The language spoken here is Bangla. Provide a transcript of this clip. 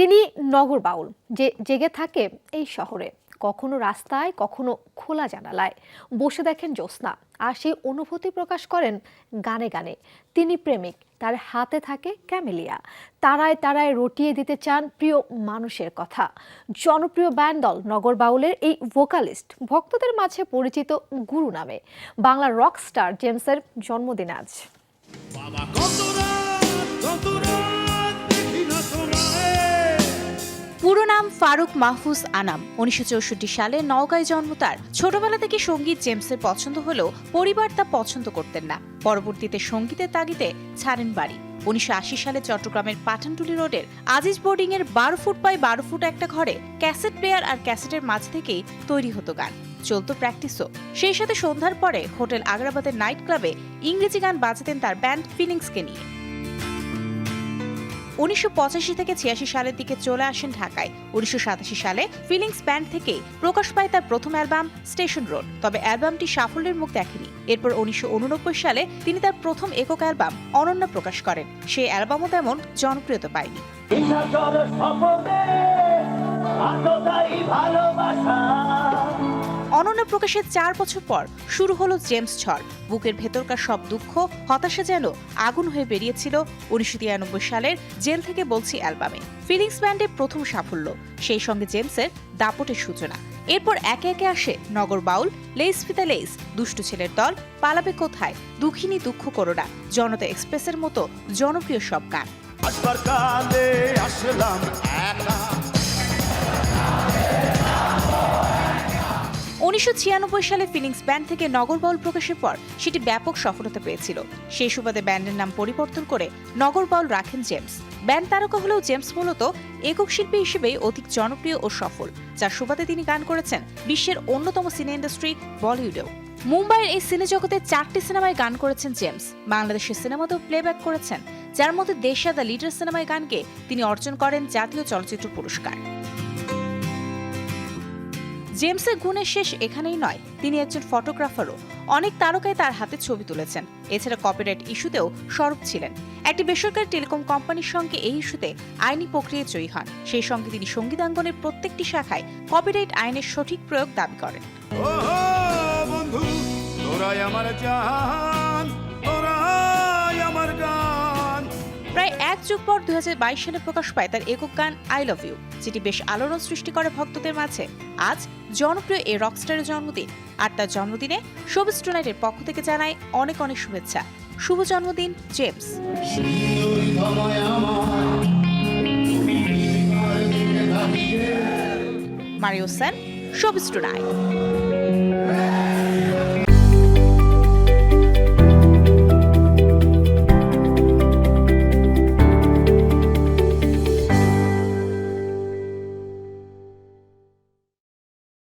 তিনি নগর বাউল, যে জেগে থাকে এই শহরে। কখনো রাস্তায়, কখনো খোলা জানালায়। বসে দেখেন জ্যোৎস্না, আর সেই অনুভূতি প্রকাশ করেন গানে গানে। তিনি প্রেমিক, তার হাতে থাকে ক্যামেলিয়া। তারায় তারায় রটিয়ে দিতে চান প্রিয় মানুষের কথা। জনপ্রিয় ব্যান্ড দল নগর বাউলের এই ভোকালিস্ট ভক্তদের মাঝে পরিচিত গুরু নামে। বাংলার রক স্টার জেমসের জন্মদিন আজ। বাবা পুরো নাম ফারুক মাহফুজ আনাম। উনিশশো চৌষট্টি সালে নওগাঁয় জন্ম তার। ছোটবেলা থেকে সংগীত জেমসের পছন্দ হলেও পরিবার তা পছন্দ করতেন না। পরবর্তীতে সঙ্গীতের তাগিদে ছাড়েন বাড়ি। উনিশশো আশি সালে চট্টগ্রামের পাঠানটুলি রোডের আজিজ বোর্ডিং এর বারো ফুট বাই বারো ফুট একটা ঘরে ক্যাসেট প্লেয়ার আর ক্যাসেটের মাঝ থেকেই তৈরি হতো গান। চলতো প্র্যাকটিসও। সেই সাথে সন্ধ্যার পরে হোটেল আগ্রাবাদের নাইট ক্লাবে ইংরেজি গান বাজাতেন তার ব্যান্ড ফিলিংসকে নিয়ে। উনিশশো পঁচাশি থেকে ছিয়াশি সালের দিকে চলে আসেন ঢাকায়। উনিশশো সাতাশি সালে ফিলিংস ব্যান্ড থেকে প্রকাশ পায় তার প্রথম অ্যালবাম স্টেশন রোড। তবে অ্যালবামটি সাফল্যের মুখ দেখেনি। এরপর উনিশশো উননব্বই সালে তিনি তার প্রথম একক অ্যালবাম অনন্য প্রকাশ করেন। সেই অ্যালবামও তেমন জনপ্রিয়তা পায়নি। ভালোবাসা। প্রকাশের চার বছর পর শুরু হলো জেমস ঝড়। বুকের ভেতরকার সব দুঃখ, হতাশা যেন আগুন হয়ে বেরিয়েছিল উনিশশো তিরানব্বই সালের জেল থেকে বলছি অ্যালবামে। ফিলিংস ব্যান্ডের প্রথম সাফল্য, সেই সঙ্গে জেমসের দাপটের সূচনা। এরপর একে একে আসে নগর বাউল লেস ফিতা লেস দুষ্টু ছেলের দল, পালাবে কোথায়? দুঃখিনী দুঃখ করোনা জনতা এক্সপ্রেসের মতো জনপ্রিয় সব গান। আসলাম একা। উনিশশো সালে ফিলিংস ব্যান্ড থেকে নগর বাউল প্রকাশের পর সেটি ব্যাপক সফলতা পেয়েছিল। সেই সুবাদে ব্যান্ডের নাম পরিবর্তন করে নগর বাউল রাখেন জেমস। ব্যান্ড তারকা হলেও জেমস মূলত একক শিল্পী হিসেবেই অধিক জনপ্রিয় ও সফল, যার সুবাদে তিনি গান করেছেন বিশ্বের অন্যতম সিনে ইন্ডাস্ট্রি বলিউডেও। মুম্বাইয়ের এই সিনে জগতে চারটি সিনেমায় গান করেছেন জেমস। বাংলাদেশের সিনেমাতেও প্লেব্যাক করেছেন, যার মধ্যে দেশা দ্য লিডার সিনেমায় গানকে তিনি অর্জন করেন জাতীয় চলচ্চিত্র পুরস্কার। জেমসের গুণের শেষ এখানেই নয়, তিনি একজন ফটোগ্রাফারও। অনেক তারকায় তার হাতে ছবি তুলেছেন। এছাড়া কপিরাইট ইস্যুতেও সরব ছিলেন। একটি বেসরকারি টেলিকম কোম্পানির সঙ্গে এই ইস্যুতে আইনি প্রক্রিয়া জয়ী হন। সেই সঙ্গে তিনি সঙ্গীতাঙ্গনের প্রত্যেকটি শাখায় কপিরাইট আইনের সঠিক প্রয়োগ দাবি করেন। আমার প্রায় এক যুগ পর দুই সালে প্রকাশ পায় তার একক গান আই লাভ ইউ, যেটি বেশ আলোড়ন সৃষ্টি করে ভক্তদের মাঝে। আজ জনপ্রিয় এই রকস্টারের জন্মদিন, আর তার জন্মদিনে শোবিস টুনাইটের পক্ষ থেকে জানায় অনেক অনেক শুভেচ্ছা। শুভ জন্মদিন, James. Mario Sen showbiz tonight.